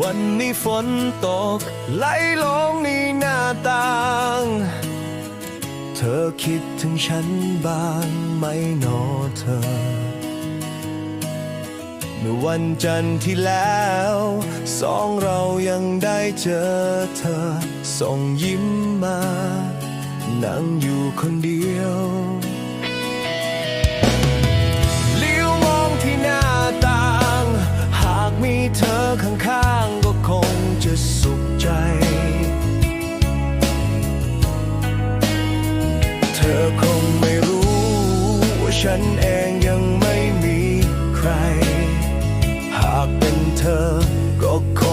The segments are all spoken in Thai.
วันนี้ฝนตกไหลลงในหน้าต่าง เธอคิดถึงฉันบ้างไหมหนอเธอ เมื่อวันจันทร์ที่แล้ว สองเรายังได้เจอเธอ ส่งยิ้มมา นั่งอยู่คนเดียว ฉันเองยังไม่มีใคร หากเป็นเธอก็ค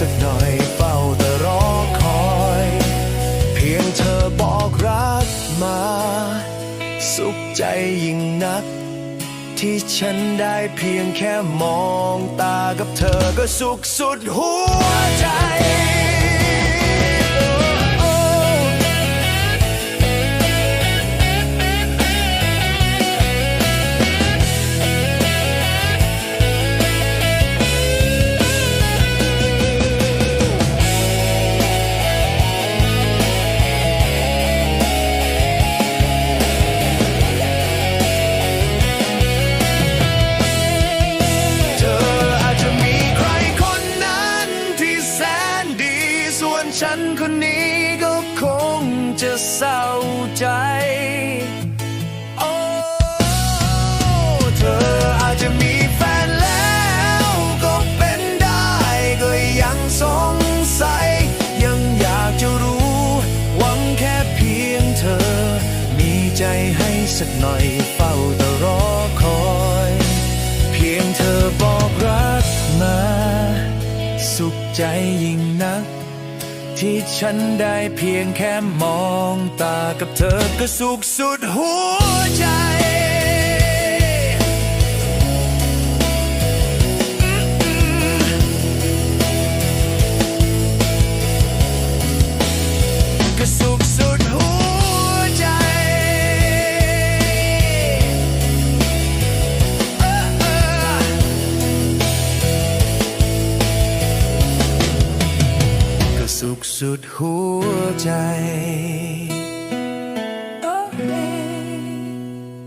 สักหน่อยเฝ้าแต่รอคอย เพียงเธอบอกรักมา สุขใจยิ่งนัก ที่ฉันได้เพียงแค่มองตากับเธอก็สุขสุดหัวใจ ฉันคนนี้ก็คงจะเศร้าใจโอ้เธออาจจะมีแฟนแล้วก็เป็นได้ก็ยังสงสัย ยังอยากจะรู้ หวังแค่เพียงเธอ มีใจให้สักหน่อยเฝ้าแต่รอคอย เพียงเธอบอกรักมา สุขใจยิ่งนัก ที่ฉันได้เพียงแค่มองตากับเธอก็สุขสุดหัวใจ สุขสุดหัวใจ